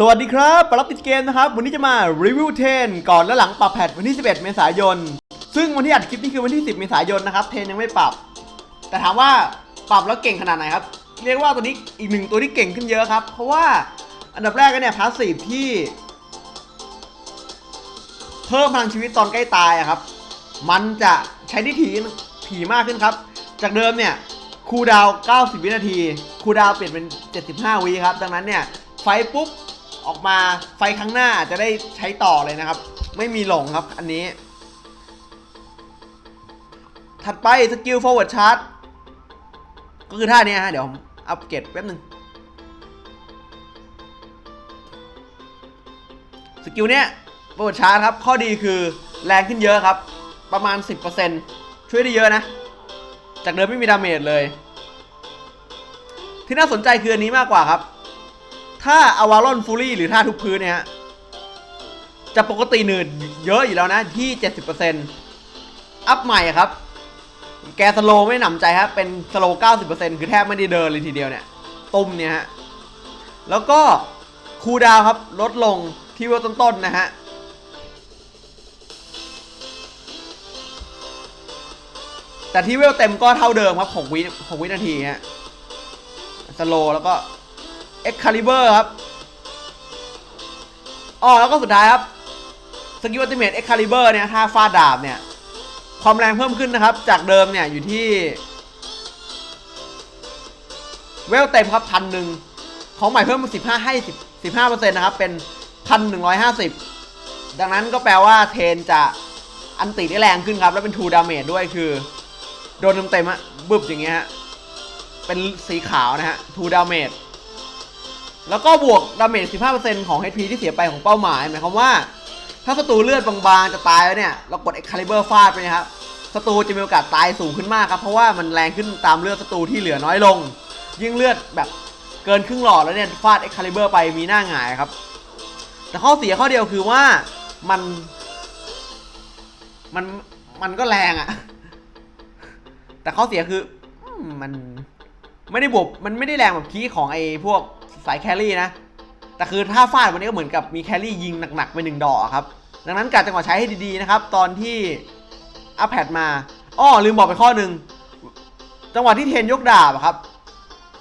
สวัสดีครับปรับติดเกมนะครับ วันนี้จะมารีวิวเทนก่อนและหลังปรับแพทวันที่ 11 เมษายน ซึ่งวันที่อัดคลิปนี่คือวันที่ 10 เมษายนนะครับ เทนยังไม่ปรับ แต่ถามว่าปรับแล้วเก่งขนาดไหนครับ เรียกว่าตัวนี้อีกหนึ่งตัวที่เก่งขึ้นเยอะครับ เพราะว่าอันดับแรกก็เนี่ยพาสซีฟที่ เพิ่มพลังชีวิตตอนใกล้ตายครับ มันจะใช้ได้ถี่ถี่มากขึ้นครับ จากเดิมเนี่ยคูดาว 90 วินาที คูดาวเปลี่ยนเป็น 75 วิครับ ดังนั้นเนี่ยไฟปุ๊บ ออกมาไฟข้งหน้าจะได้ใช้ต่อเลยนะครับ ไม่มีหลงครับอันนี้ ถัดไปสกิล forward charge ก็คือท่าเนี้ยฮะเดี๋ยวผมอัปเกรดแป๊บนึงสกิลเนี้ย forward charge ครับ ข้อดีคือแรงขึ้นเยอะครับ ประมาณ 10%ช่วยได้เยอะนะ จากเดิมไม่มีดาเมจเลย ที่น่าสนใจคืออันนี้มากกว่าครับ ถ้าอวารอนฟูรี่หรือท่าทุบพื้นเนี่ยฮะจะปกติหนืดเยอะอยู่แล้วนะที่ 70%อัพใหม่ครับ แกสโลไม่หนำใจครับเป็นสโล 90%คือแทบไม่ได้เดินเลยทีเดียวเนี่ย ตุ้มเนี่ยฮะ แล้วก็คูดาวครับลดลงที่เวลต้นๆนะฮะแต่ที่เวลเต็มก็เท่าเดิมครับ6วิ6วินาทีฮะสโลแล้วก็ อ็กคาลิเบอร์ครับอ๋อแล้วก็สุดท้ายครับสกิลอัติเมตเอ็กคาลิเบอร์เนี่ยถ้าฟาดดาบเนี่ย ความแรงเพิ่มขึ้นนะครับ จากเดิมเนี่ยอยู่ที่เวลเต็มครับพันหนึ่งของใหม่เพิ่มมาสิบห้าให้สิบสิบห้าเปอร์เซ็นต์นะครับ เป็นพันหนึ่งร้อยห้าสิบดังนั้นก็แปลว่าเทนจะอันติได้แรงขึ้นครับ แล้วเป็นทูดาเมจด้วยคือ โดนเต็มๆฮะบึบอย่างเงี้ยฮะเป็นสีขาวนะฮะทูดาเมจ แล้วก็บวกดาเมจ 15%ของ HP ที่เสียไปของเป้าหมาย หมายความว่า ถ้าศัตรูเลือดบางๆ จะตายแล้วเนี่ย เรากด Excalibur ฟาดไปนะครับ ศัตรูจะมีโอกาสตายสูงขึ้นมากครับ เพราะว่ามันแรงขึ้นตามเลือดศัตรูที่เหลือน้อยลง ยิ่งเลือดแบบเกินครึ่งหลอดแล้วเนี่ย ฟาด Excalibur ไปมีหน้าหงายครับ แต่ข้อเสียข้อเดียวคือว่ามัน มัน มันก็แรงอะ แต่ข้อเสียคือมมันไม่ได้บวก มันไม่ได้แรงแบบคีของไอ้พวก สายแครี่นะ แต่คือถ้าฟาดวันนี้ก็เหมือนกับมีแครี่ยิงหนักๆไปหนึ่งดอกครับ ดังนั้นการจังหวะใช้ให้ดีๆนะครับ ตอนที่อัพแพดมาอ้อลืมบอกไปข้อหนึ่งจังหวะที่เทนยกดาบครับ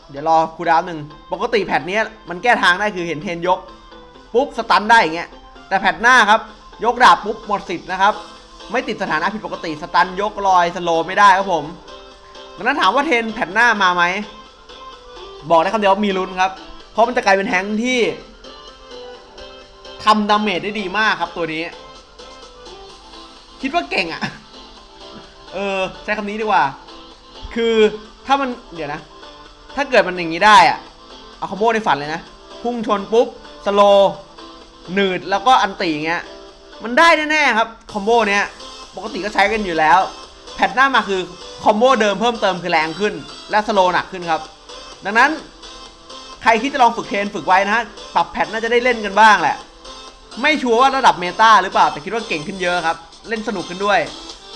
เดี๋ยวรอครูดาวหนึ่งปกติแพทเนี้ยมันแก้ทางได้คือเห็นเทนยก ปุ๊บสตันได้อย่างเงี้ยแต่แพทหน้าครับ ยกดาบปุ๊บหมดสิทธิ์นะครับ ไม่ติดสถานะผิดปกติสตันยกลอยสโลว์ไม่ได้ครับผมดังนั้นถามว่าเทนแผ่นหน้ามาไหมบอกได้คำเดียวมีลุ้นครับ เพราะมันจะกลายเป็นแฮงค์ที่ทำดาเมจได้ดีมากครับตัวนี้ คิดว่าเก่งอะ่ะ เออ ใช้คำนี้ดีกว่า คือถ้ามันเดี๋ยวนะ ถ้าเกิดมันอย่างนี้ได้อะ่ะ เอาคอมโบในฝันเลยนะ พุ่งชนปุ๊บ สโลหนืดแล้วก็อันตีเงี้ย มันได้แน่ๆครับคอมโบเนี้ย ปกติก็ใช้กันอยู่แล้ว แพทหน้ามาคือคอมโบเดิมเพิ่มเติมคือแรงขึ้น และสโลหนักขึ้นครับ ดังนั้น ใครคิดจะลองฝึกเทรนฝึกไว้นะฮะ ปรับแพทน่าจะได้เล่นกันบ้างแหละ ไม่ชัวร์ว่าระดับเมตาหรือเปล่า แต่คิดว่าเก่งขึ้นเยอะครับ เล่นสนุกขึ้นด้วย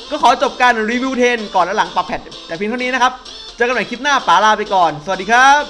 ก็ขอจบการรีวิวเทรนก่อนและหลังปรับแพทแต่เพียงเท่านี้นะครับ เจอกันใหม่คลิปหน้าป๋าลาไปก่อน สวัสดีครับ